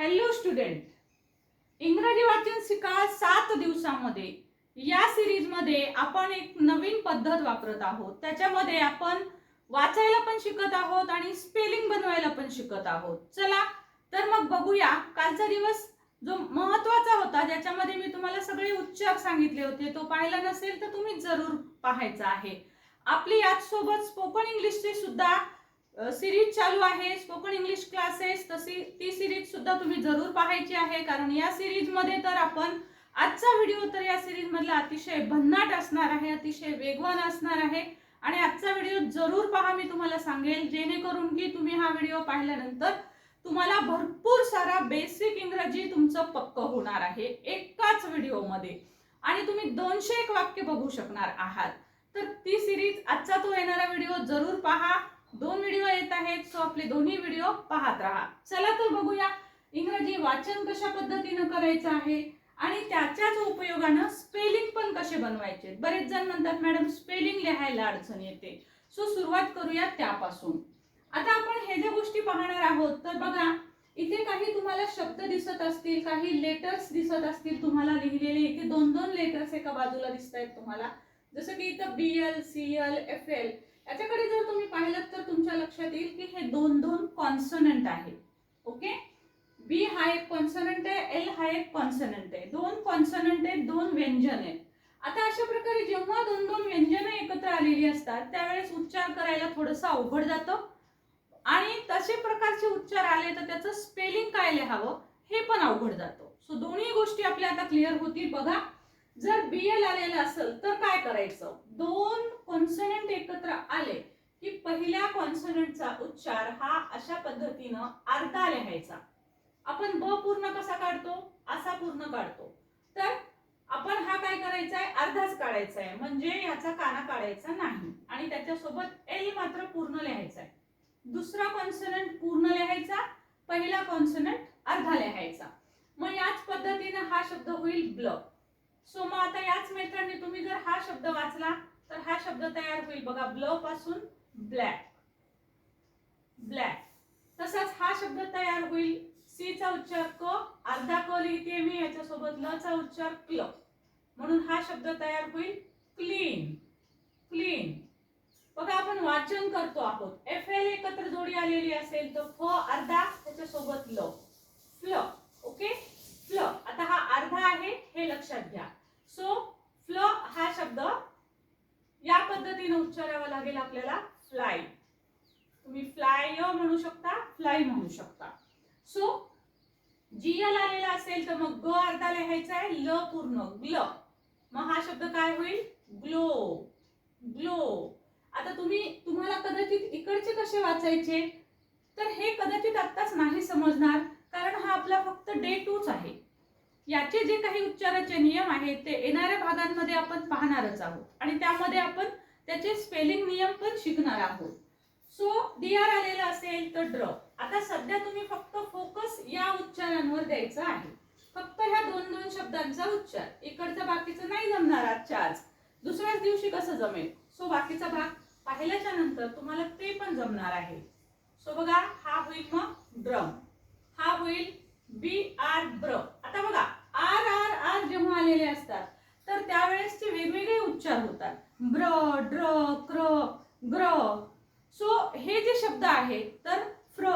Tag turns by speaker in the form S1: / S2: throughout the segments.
S1: Hello student इंग्रजी वाचन शिका सात दिवसामध्ये. या सिरीजमध्ये आपण एक नवीन पद्धत वापरत आहोत. त्याच्यामध्ये आपण वाचायला पण शिकत आहोत आणि स्पेलिंग बनवायला पण शिकत आहोत. चला तर मग बघूया. कालचा दिवस जो महत्त्वाचा होता ज्याच्यामध्ये मी तुम्हाला सगळे उच्चार सांगितले होते तो पाहिला नसेल तर तुम्ही जरूर पाहायचा आहे. आपली याचसोबत स्पोकन इंग्लिशचे सुद्धा सिरीज चालू आहे स्पोकन इंग्लिश क्लासेस तशी ती सिरीज सुद्धा तुम्ही जरूर पाहायची आहे. कारण या सिरीजमध्ये तर आपण आजचा व्हिडिओ तर या सिरीज मधला अतिशय भन्नाट असणार आहे अतिशय वेगवान असणार आहे. आणि आजचा व्हिडिओ जरूर पहा मी तुम्हाला सांगेल जेणेकरून की तुम्ही हा व्हिडिओ पाहिल्यानंतर तुम्हाला भरपूर सारा बेसिक इंग्रजी तुमचं पक्क होणार आहे एकाच व्हिडिओमध्ये आणि तुम्ही दोनशे एक वाक्य बघू शकणार आहात. तर ती सिरीज आजचा तो येणारा व्हिडिओ जरूर पहा. दोन व्हिडिओ येत आहेत सो आपले दोन्ही व्हिडिओ पाहत राहा. चला तर बघूया इंग्रजी वाचन कशा पद्धतीनं करायचं आहे आणि त्याच्याच उपयोगानं स्पेलिंग पण कसे बनवायचे. बरेच जण म्हणतात मॅडम स्पेलिंग लिहायला अडचण येते. सो सुरुवात करूया त्यापासून. आता आपण हे ज्या गोष्टी पाहणार आहोत तर बघा इथे काही तुम्हाला शब्द दिसत असतील काही लेटर्स दिसत असतील तुम्हाला लिहिलेले इथे दोन दोन लेटर्स एका बाजूला दिसत आहेत तुम्हाला. जसं की इथं B L C L F L याच्याकडे जर तुम्ही पाहिलं तर तुमच्या लक्षात येईल की हे दोन दोन कॉन्सनंट आहे ओके बी हा एक कॉन्सनंट आहे एल हा एक कॉन्सनंट आहे. दोन कॉन्सनंट आहेत दोन व्यंजन आहेत. आता अशा प्रकारे जेव्हा दोन दोन व्यंजनं एकत्र आलेली असतात त्यावेळेस उच्चार करायला थोडंसं अवघड जातं. आणि तसे प्रकारचे उच्चार आले तर त्याचं स्पेलिंग काय लिहावं हे पण अवघड जातं. सो दोन्ही गोष्टी आपल्या आता क्लिअर होतील. बघा जर बी एल आलेलं असेल तर काय करायचं? दोन कॉन्सनंट एकत्र आले की पहिल्या कॉन्सनंटचा उच्चार हा अशा पद्धतीनं अर्धा लिहायचा. आपण ब पूर्ण कसा काढतो? असा पूर्ण काढतो. तर आपण हा काय करायचा आहे अर्धाच काढायचा आहे म्हणजे याचा काना काढायचा नाही. आणि त्याच्यासोबत एल मात्र पूर्ण लिहायचा आहे दुसरा कॉन्सनंट पूर्ण लिहायचा. पहिला कॉन्सनंट अर्धा लिहायचा. मग याच पद्धतीनं हा शब्द होईल ब्लॉक सो मग आता याच मेथडने तुम्ही जर हा शब्द वाचला तर हा शब्द तयार होईल. बघा ब्लपासून ब्लॅक. ब्लॅक. तसाच हा शब्द तयार होईल. सी चा उच्चार क अर्धा क लिहिते मी याच्यासोबत. ल चा उच्चार क्ल. म्हणून हा शब्द तयार होईल. क्लीन. क्लीन. बघा आपण वाचन करतो आहोत. एफ एल एकत्र जोडी आलेली असेल तर फ अर्धा त्याच्यासोबत ल. फ्ल. ओके? फ्ल. आता हा अर्धा आहे हे लक्षात घ्या. शब्द या पद्धतीने उच्चारावा लागेल आपल्याला. फ्लाय तुम्ही फ्लाय म्हणू शकता फ्लाय म्हणू शकता. सो जी एल आलेला असेल तर मग ग अर्धा लिहायचा आहे ल पूर्ण. ग्ल मग हा शब्द काय होईल? ग्लो ग्लो आता तुम्ही तुम्हाला कदाचित इकडचे कसे वाचायचे? तर हे कदाचित आत्ताच नाही समजणार कारण हा आपला फक्त डे टूच आहे. याचे जे काही उच्चाराचे नियम आहेत ते येणाऱ्या भागांमध्ये आपण पाहणारच आहोत. आणि त्यामध्ये आपण त्याचे स्पेलिंग नियम पण शिकणार आहोत. सो डी आर आलेला असेल तर ड्र आता सध्या तुम्ही फक्त फोकस या उच्चारांवर द्यायचा आहे. फक्त ह्या दोन दोन शब्दांचा उच्चार. इकडचं बाकीचं नाही जमणार आजच्या आज. दुसऱ्याच दिवशी कसं जमेल? सो बाकीचा भाग पाहिल्याच्या नंतर तुम्हाला ते पण जमणार आहे. सो बघा हा होईल मग ड्रम हा होईल बी आर ब्र. आता बघा आर आर आर जेव्हा आलेले असतात तर त्यावेळेसचे वेगवेगळे उच्चार होतात. ब्र ड्र क्र ग्र. सो हे जे शब्द आहेत तर फ्र.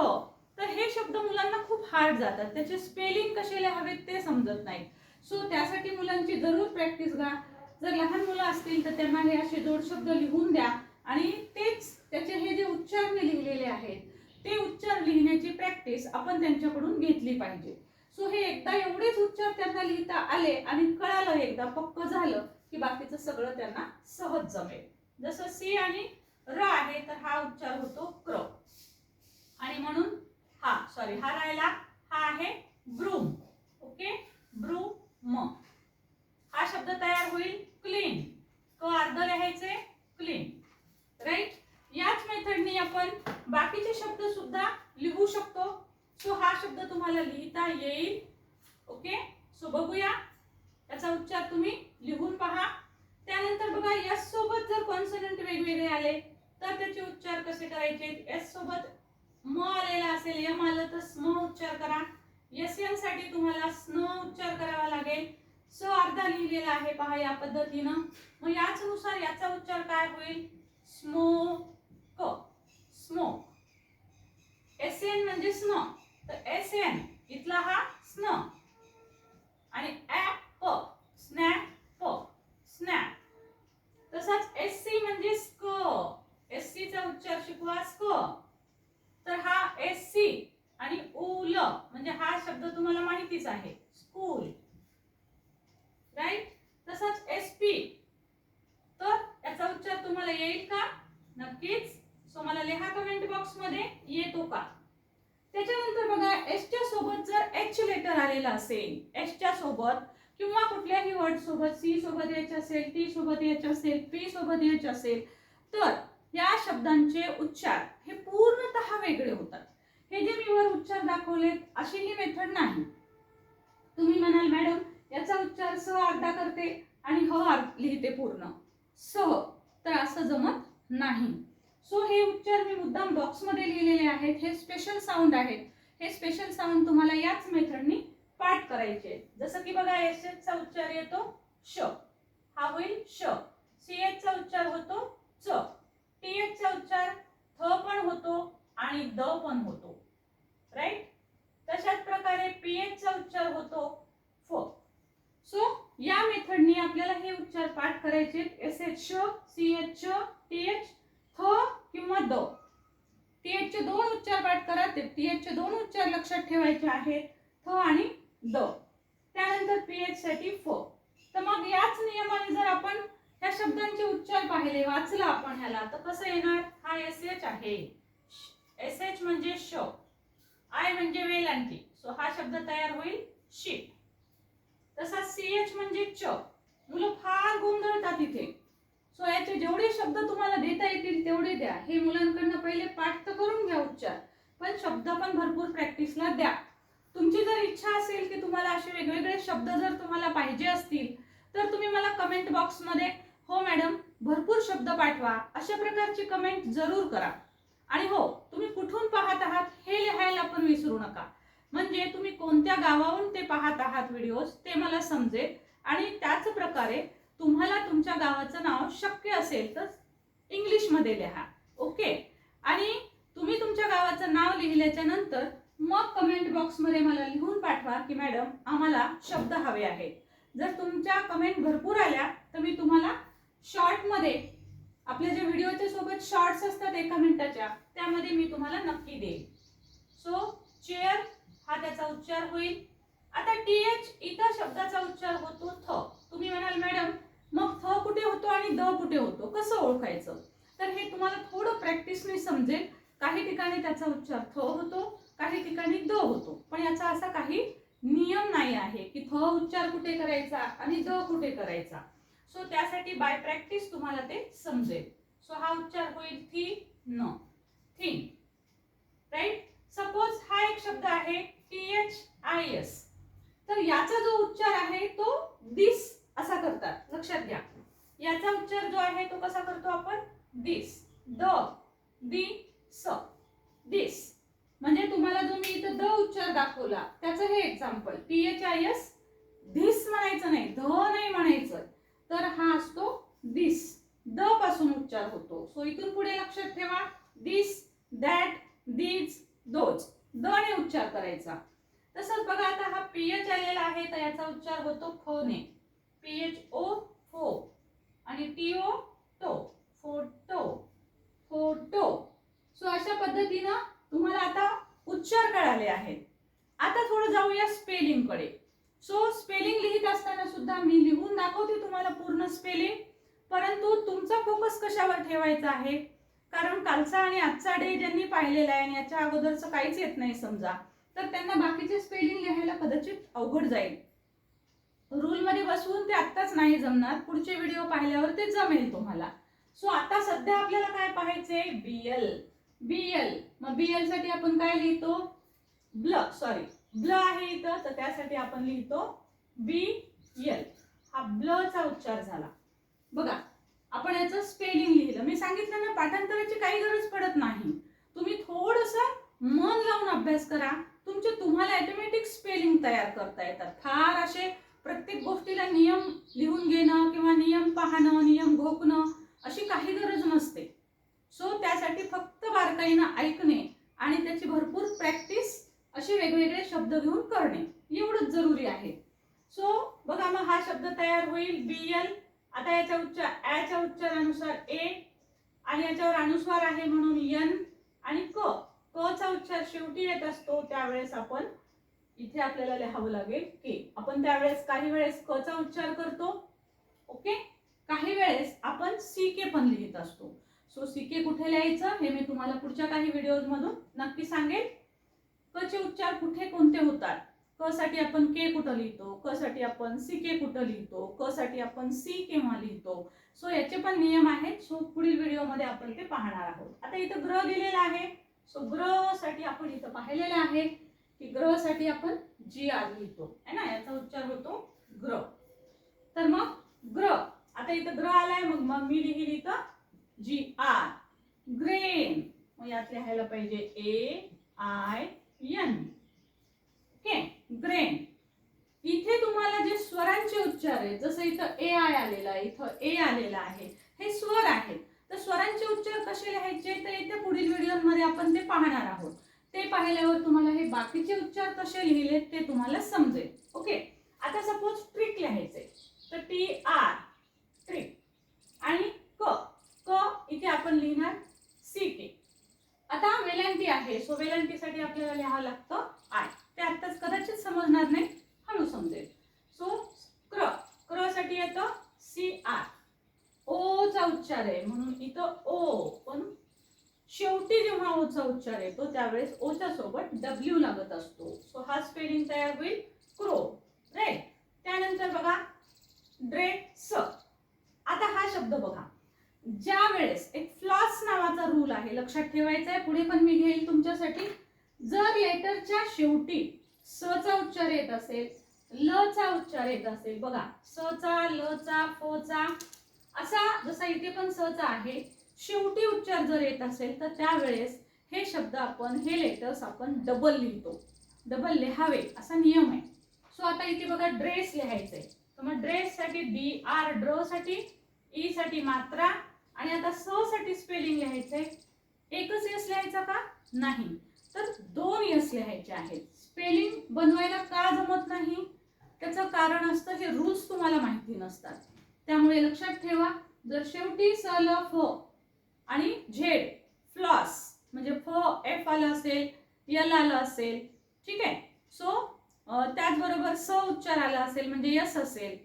S1: तर हे शब्द मुलांना खूप हार्ड जातात. त्याचे स्पेलिंग कसे लिहावेत ते समजत नाही. सो त्यासाठी मुलांची जरूर प्रॅक्टिस घ्या जर लहान मुलं असतील तर त्यांना हे असे जोड शब्द लिहून द्या. आणि तेच त्याचे हे जे उच्चार मी लिहिलेले आहेत ते उच्चार लिहिण्याची प्रॅक्टिस आपण त्यांच्याकडून घेतली पाहिजे. सो हे एकदा एवढेच उच्चार त्यांना लिहिता आले आणि कळालं एकदा पक्क झालं की बाकीचं सगळं त्यांना सहज जमेल. जसं सी आणि र आहे तर हा उच्चार होतो क्र. आणि म्हणून हा सॉरी हा राहिला हा आहे ब्रूम ओके ब्रूम हा शब्द तयार होईल क्लीन क अर्ध लिहायचे क्लीन राईट याच मेथडने आपण बाकीचे शब्द सुद्धा लिहू शकतो सो हा शब्द तुम्हाला लिहिता येईल ओके सो बघूया त्याचा उच्चार तुम्ही लिहून पहा त्यानंतर बघा यस सोबत जर कॉन्सनंट वेगवेगळे आले तर त्याचे उच्चार कसे करायचे एस सोबत म आलेला असेल यम आलं तर स्म उच्चार करा एस एनसाठी तुम्हाला स्न उच्चार करावा लागेल. स अर्धा लिहिलेला आहे पहा या पद्धतीनं. मग याच नुसार याचा उच्चार काय होईल? स्मोक. स्मोक. एस एन म्हणजे स्न. तर एस एन इथला हा स्न. आणि ऍप स्नॅप. प स्नॅप. तसाच एस सी म्हणजे स्क. एस सीचा उच्चार शिकवा स्क. तर हा एस सी आणि उल म्हणजे हा शब्द तुम्हाला माहितीच आहे. स्कूल. राईट तसाच एस पी तर याचा उच्चार तुम्हाला येईल का? नक्कीच. सो मला लिहा कमेंट बॉक्समध्ये. येतो का? त्याच्यानंतर बघा एसच्या सोबत जर एच लेटर आलेला असेल एस च्या सोबत किंवा कुठल्याही वर्ड सोबत सी सोबत एच असेल टी सोबत एच असेल पी सोबत एच असेल तर या शब्दांचे उच्चार हे पूर्णतः वेगळे होतात. हे जे मी वर उच्चार दाखवलेत अशी ही मेथड नाही. तुम्ही म्हणाल मॅडम याचा उच्चार स अर्धा करते आणि ह लिहिते पूर्ण. स तर असं जमत नाही. सो हे उच्चार मी मुद्दाम बॉक्समध्ये लिहिलेले आहेत. हे स्पेशल साऊंड आहेत. हे स्पेशल साऊंड तुम्हाला याच मेथडनी पाठ करायचे जसं की बघा एस चा उच्चार येतो श. हा होईल श. सी एचचा उच्चार होतो च. टी एचचा उच्चार थ पण होतो आणि द पण होतो. राईट तशाच प्रकारे पीएच चा उच्चार होतो फ सो या मेथडनी आपल्याला हे उच्चार पाठ करायचे एस एच श सी एच टी एच थ किंवा द. टी एच चे दोन उच्चार पाठ करा ते टी एच चे दोन उच्चार लक्षात ठेवायचे आहेत. थ आणि द. त्यानंतर पी एच साठी फ तर मग याच नियमाने जर आपण या शब्दांचे उच्चार पाहिले वाचला आपण ह्याला तर कसं येणार? हा एस एच आहे. एस एच म्हणजे श. आय म्हणजे वेलांटी सो हा शब्द तयार होईल शिप तसा सी एच म्हणजे च. मुलं फार गोंधळतात इथे. सो याचे जेवढे शब्द तुम्हाला देता येतील तेवढे द्या. हे मुलांकडनं पहिले पाठ तर करून घ्या उच्चार. पण शब्द पण भरपूर प्रॅक्टिसला द्या. तुमची जर इच्छा असेल की तुम्हाला असे वेगवेगळे शब्द जर तुम्हाला पाहिजे असतील तर तुम्ही मला कमेंट बॉक्समध्ये हो मॅडम भरपूर शब्द पाठवा. अशा प्रकारची कमेंट जरूर करा. आणि हो तुम्ही कुठून पाहत आहात हे लिहायला पण विसरू नका. म्हणजे तुम्ही कोणत्या गावाहून ते पाहत आहात व्हिडिओज ते मला समजेल आणि त्याच प्रकारे तुम्हाला तुमच्या गावाचं नाव शक्य असेल तर इंग्लिशमध्ये लिहा. ओके? आणि तुम्ही तुमच्या गावाचं नाव लिहिल्याच्या नंतर मग कमेंट बॉक्समध्ये मला लिहून पाठवा की मॅडम आम्हाला शब्द हवे आहेत. जर तुमच्या कमेंट भरपूर आल्या तर मी तुम्हाला शॉर्टमध्ये आपल्या ज्या व्हिडिओच्या सोबत शॉर्ट्स असतात एका मिनिटाच्या त्यामध्ये मी तुम्हाला नक्की देईल सो चेअर हा त्याचा उच्चार होईल. आता टी एच इथं शब्दाचा उच्चार होतो थ. तुम्ही म्हणाल मॅडम मग थ कुठे होतो आणि द कुठे होतो? कसं ओळखायचं? तर हे तुम्हाला थोडं प्रॅक्टिसने समजेल काही ठिकाणी त्याचा उच्चार थ होतो काही ठिकाणी द होतो. पण याचा असा काही नियम नाही आहे की थ उच्चार कुठे करायचा आणि द कुठे करायचा. सो त्यासाठी बाय प्रॅक्टिस तुम्हाला ते समजेल. सो हा उच्चार होईल थी न. थिन. राईट सपोज हा एक शब्द आहे टी एच आय एस तर याचा जो उच्चार आहे तो दिस असा करतात. लक्षात घ्या. याचा उच्चार जो आहे तो कसा करतो आपण? दिस द. दि. स. दिस म्हणजे तुम्हाला जो मी इथं द उच्चार दाखवला त्याचं हे example T H I S this म्हणायचं नाही. ध नाही म्हणायचं. तर हा असतो दिस द पासून उच्चार होतो. सो इथून पुढे लक्षात ठेवा. This that these those the ने उच्चार करायचा. तसंच बघा आता हा पीएच आलेला आहे तर याचा उच्चार होतो फ ने. पीएच ओ फो. आणि टी ओ टो फोटो. फोटो. सो अशा पद्धतीनं तुम्हाला आता उच्चार कळाले आहेत. आता थोडं जाऊया स्पेलिंगकडे. सो स्पेलिंग लिहित असताना सुद्धा मी लिहून दाखवते तुम्हाला पूर्ण स्पेलिंग परंतु तुमचा फोकस कशावर ठेवायचा आहे? कारण कालचा आणि आजचा डे ज्यांनी पाहिलेला आहे आणि याच्या अगोदरचं काहीच येत नाही समजा तर त्यांना बाकीचे स्पेलिंग लिहायला कदाचित अवघड जाईल. रूलमध्ये बसवून ते आत्ताच नाही जमणार. पुढचे व्हिडिओ पाहिल्यावर ते जमेल तुम्हाला. सो आता सध्या आपल्याला काय पाहायचंय? बीएल बीएल मग बीएलसाठी आपण काय लिहितो? ब्ल सॉरी ब्ल आहे इथं तर त्यासाठी आपण लिहितो बी एल हा ब्ल चा उच्चार झाला. बघा आपण याचं स्पेलिंग लिहिलं. मी सांगितलं ना पाठांतराची काही गरज पडत नाही. तुम्ही थोडंसं मन लावून अभ्यास करा. तुमचे तुम्हाला ॲटोमॅटिक स्पेलिंग तयार करता येतात. फार असे प्रत्येक गोष्टीला नियम लिहून घेणं किंवा नियम पाहणं नियम घोकणं अशी काही गरज नसते. सो त्यासाठी फक्त बारकाईनं ऐकणे आणि त्याची भरपूर प्रॅक्टिस असे वेगवेगळे शब्द घेऊन करणे. एवढंच जरुरी आहे. सो बघा मग हा शब्द तयार होईल बी एल आता याच्या उच्चार ॲच्या उच्चारानुसार ए आणि याच्यावर अनुस्वार आहे म्हणून यन आणि क क चा उच्चार शेवटी येत असतो त्यावेळेस आपण इथे आपल्याला लिहावं लागेल के आपण त्यावेळेस काही वेळेस क चा उच्चार करतो ओके? काही वेळेस आपण सी के पण लिहित असतो. सो सी के कुठे लिहायचं हे मी तुम्हाला पुढच्या काही व्हिडिओजमधून नक्की सांगेल. क चे उच्चार कुठे कोणते होतात? क साठी आपण के कुठं लिहितो? क साठी आपण सी के कुठं लिहितो? क साठी आपण सी केव्हा लिहितो? सो याचे पण नियम आहेत. सो पुढील व्हिडिओमध्ये आपण ते पाहणार आहोत. आता इथं ग्रह दिलेला आहे. सो ग्रहसाठी आपण इथं पाहिलेलं आहे की ग्रहसाठी आपण जी आर लिहितो. है ना? याचा उच्चार होतो ग्रह तर मग ग्रह आता इथं ग्रह आलाय. मग मग मी लिहिली इथं जी आर. ग्रेन. मग यात लिहायला पाहिजे ए आय यांनी ओके ग्रेन इथे तुम्हाला जे स्वरांचे उच्चार आहेत जसं इथं ए आय आलेला आहे इथं ए आलेला आहे हे स्वर आहेत. तर स्वरांचे उच्चार कसे लिहायचे? तर येत्या पुढील व्हिडिओमध्ये आपण ते पाहणार आहोत. ते पाहिल्यावर तुम्हाला हे बाकीचे उच्चार कसे लिहिले ते तुम्हाला समजेल. ओके आता सपोज ट्रिक लिहायचे तर टी आर ट्रिक आणि क क इथे आपण लिहिणार सी के आता वेलांटी आहे. सो वेलांटीसाठी आपल्याला लिहावं लागतं आय. ते आत्ताच कदाचित समजणार नाही. हळू समजेल. सो क्र. क्रसाठी येतं सी आर. ओ चा उच्चार आहे. म्हणून इथं ओ. पण शेवटी जेव्हा ओ चा उच्चार येतो त्यावेळेस ओ च्या सोबत डब्ल्यू लागत असतो. सो हा स्पेलिंग तयार होईल क्रो. राईट त्यानंतर बघा ड्रे स आता हा शब्द बघा. ज्या वेळेस एक फ्लॉस नावाचा रूल आहे लक्षात ठेवायचा आहे पुढे पण मी घेईल तुमच्यासाठी. जर लेटरच्या शेवटी स चा उच्चार येत असेल ल चा उच्चार येत असेल बघा स चा ल चा फ चा असा जसा इथे पण स चा आहे शेवटी उच्चार जर येत असेल तर त्यावेळेस हे शब्द आपण हे लेटर्स आपण डबल लिहितो. डबल लिहावे असा नियम आहे. सो आता इथे बघा ड्रेस लिहायचंय. तर मग ड्रेससाठी डी आर ड्रसाठी ई e साठी मात्रा आणि आता स साठी स्पेलिंग लिहायचंय. एकच यस लिहायचा का? नाही. तर दोन यस लिहायचे आहेत. स्पेलिंग बनवायला का जमत नाही? त्याचं कारण असतं हे रूल्स तुम्हाला माहिती नसतात. त्यामुळे लक्षात ठेवा. जर शेवटी स ल फ आणि झेड फ्लॉस म्हणजे फ एफ आलं असेल यल आलं असेल ठीक आहे? सो त्याचबरोबर स उच्चार आला असेल म्हणजे यस असेल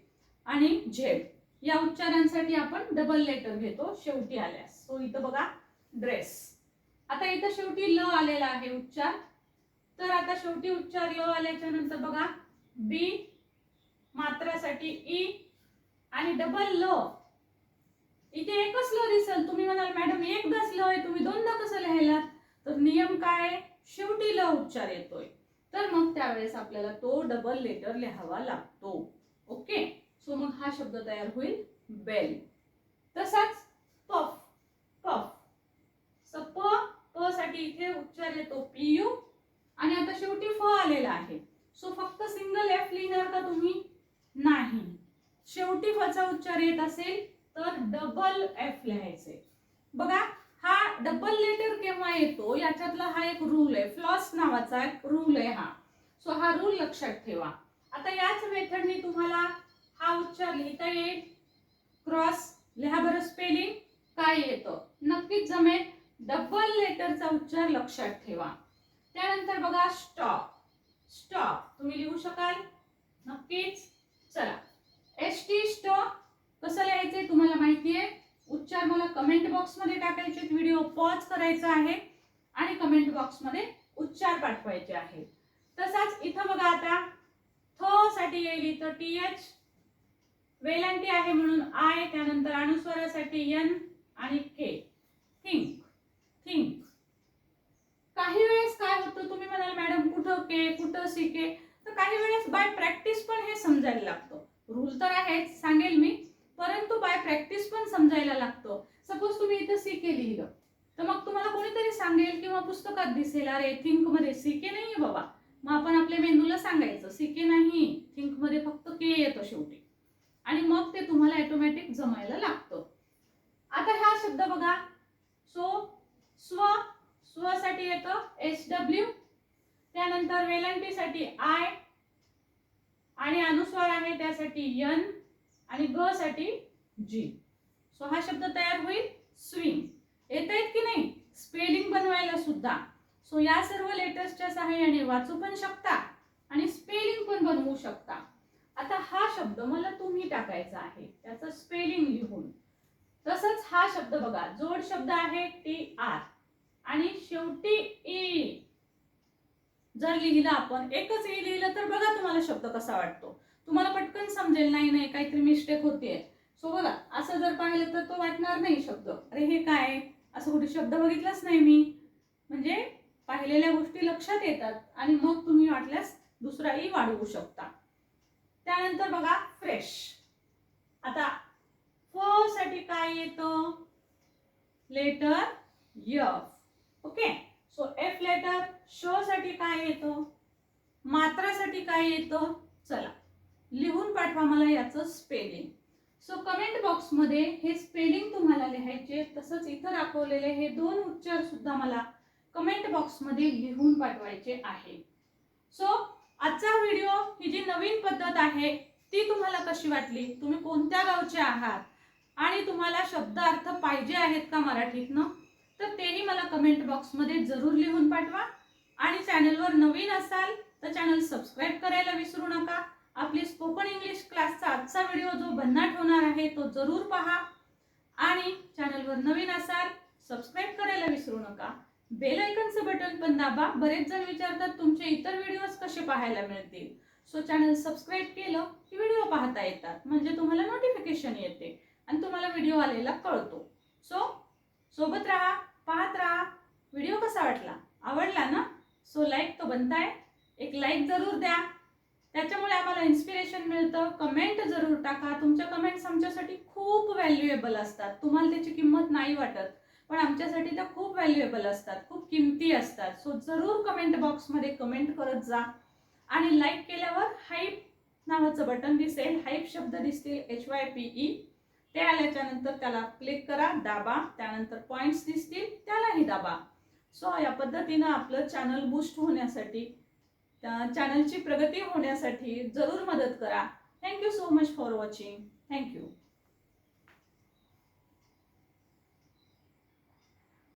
S1: आणि झेड या उच्चारांसाठी आपण डबल लेटर घेतो. शेवटी आल्यास. सो इथं बघा ड्रेस आता इथं शेवटी ल आलेला आहे उच्चार. तर आता शेवटी उच्चार ल आल्याच्यानंतर बघा बी मात्रासाठी ई आणि डबल ल. इथे एकच ल दिसल. तुम्ही म्हणाल मॅडम एकदाच ल आहे. तुम्ही दोनदा कसं लिहायला तर नियम काय शेवटी ल उच्चार येतोय. तर मग त्यावेळेस आपल्याला तो डबल लेटर लिहावा लागतो. ओके सो मग हा शब्द तयार होईल बेल तसाच पफ पफ स प प साठी इथे उच्चार येतो पी यू. आणि आता शेवटी फ आलेला आहे. सो फक्त सिंगल एफ लिहिणार का तुम्ही? नाही. शेवटी फचा उच्चार येत असेल तर डबल एफ लिहायचे बघा हा डबल लेटर केव्हा येतो? याच्यातला हा एक रूल आहे. फ्लॉस नावाचा एक रूल आहे हा. सो हा रूल लक्षात ठेवा. आता याच मेथडनी तुम्हाला हा उच्चार लिहिता येईल. क्रॉस लिहा बरं स्पेलिंग काय येतं? नक्कीच जमेल. डबल लेटरचा उच्चार लक्षात ठेवा. त्यानंतर बघा स्टॉप स्टॉप तुम्ही लिहू शकाल? नक्कीच. चला. एस टी स्टॉप कसं लिहायचंय तुम्हाला माहिती आहे? उच्चार मला कमेंट बॉक्समध्ये टाकायचे व्हिडिओ पॉज करायचा आहे. आणि कमेंट बॉक्समध्ये उच्चार पाठवायचे आहेत. तसाच इथं बघा आता. थ साठी येईल इथं टी एच वेलांटी आहे म्हणून आय त्यानंतर अनुस्वारासाठी एन आणि के. Think think. काही वेळेस काय होतं तुम्ही म्हणाल मॅडम कुठं के कुठं सी के? तर काही वेळेस बाय प्रॅक्टिस पण हे समजायला लागतं. रूल तर आहेच सांगेल मी परंतु बाय प्रॅक्टिस पण समजायला लागतो. सपोज तुम्ही इथं सी के लिहिलं तर मग तुम्हाला कोणीतरी सांगेल किंवा पुस्तकात दिसेल अरे थिंकमध्ये सी के नाहीये बाबा. मग आपण आपल्या मेंदूला सांगायचं सी के नाही. थिंकमध्ये फक्त के येतो शेवटी. आणि मग ते तुम्हाला ऑटोमॅटिक जमायला लागतं. आता हा शब्द बघा. सो स्व स्वसाठी येतं एस डब्ल्यू त्यानंतर वेलांटीसाठी आय आणि अनुस्वार आहे त्यासाठी यन आणि ग साठी जी सो हा शब्द तयार होईल स्विंग. येत आहेत की नाही? स्पेलिंग बनवायला सुद्धा. सो या सर्व लेटर्सच्या सहाय्याने वाचू पण शकता आणि स्पेलिंग पण बनवू शकता. आता हा शब्द मला तुम्ही टाकायचा आहे. त्याचं स्पेलिंग लिहून. तसंच हा शब्द बघा. जोड शब्द आहे टी आर आणि शेवटी ई जर लिहिलं आपण एकच ई लिहिलं तर बघा तुम्हाला शब्द कसा वाटतो. तुम्हाला पटकन समजेल नाही नाही काहीतरी मिस्टेक होतीये. सो बघा असं जर पाहिलं तर तो वाटणार नाही शब्द. अरे हे काय असं कुठे शब्द बघितलाच नाही मी. म्हणजे पाहिलेल्या गोष्टी लक्षात येतात आणि मग तुम्ही वाटल्यास दुसराही वाढवू शकता. त्यानंतर बघा फ्रेश आता फ साठी काय येतं? Letter F okay so F letter show साठी काय येतं? मात्रासाठी काय येतं? चला लिहून पाठवा मला याचं स्पेलिंग सो कमेंट बॉक्समध्ये हे स्पेलिंग तुम्हाला लिहायचे तसंच इथं दाखवलेले हे दोन उच्चार सुद्धा मला कमेंट बॉक्समध्ये लिहून पाठवायचे आहे. सो आजचा व्हिडिओ ही जी नवीन पद्धत आहे ती तुम्हाला कशी वाटली? तुम्ही कोणत्या गावचे आहात? आणि तुम्हाला शब्द अर्थ पाहिजे आहेत का मराठीतनं? तर तेही मला कमेंट बॉक्समध्ये जरूर लिहून पाठवा. आणि चॅनलवर नवीन असाल तर चॅनल सबस्क्राईब करायला विसरू नका. आपली स्पोकन इंग्लिश क्लासचा आजचा व्हिडिओ जो भन्नाट होणार आहे तो जरूर पहा. आणि चॅनलवर नवीन असाल सबस्क्राईब करायला विसरू नका. बेल आयकनचं बटन पण दाबा. बरेच जण विचारतात तुमचे इतर व्हिडिओज कसे पाहायला मिळतील? सो चॅनल सबस्क्राईब केलं की व्हिडिओ पाहता येतात. म्हणजे तुम्हाला नोटिफिकेशन येते आणि तुम्हाला व्हिडिओ आलेला कळतो. सो सोबत राहा पाहत राहा. व्हिडिओ कसा वाटला? आवडला ना? सो लाईक तो बनताय. एक लाईक जरूर द्या. त्याच्यामुळे आम्हाला इन्स्पिरेशन मिळतं. कमेंट जरूर टाका. तुमच्या कमेंट्स आमच्यासाठी खूप व्हॅल्युएबल असतात. तुम्हाला त्याची किंमत नाही वाटत. पण आमच्यासाठी त्या खूप व्हॅल्युएबल असतात खूप किमती असतात. सो जरूर कमेंट बॉक्समध्ये कमेंट करत जा. आणि लाईक केल्यावर हाईप नावाचं बटन दिसेल हाईप शब्द दिसतील एच वाय पी ई ते आल्याच्यानंतर त्याला क्लिक करा दाबा. त्यानंतर पॉईंट्स दिसतील त्यालाही दाबा. सो या पद्धतीनं आपलं चॅनल बूस्ट होण्यासाठी चॅनलची प्रगती होण्यासाठी जरूर मदत करा. Thank you so much for watching thank you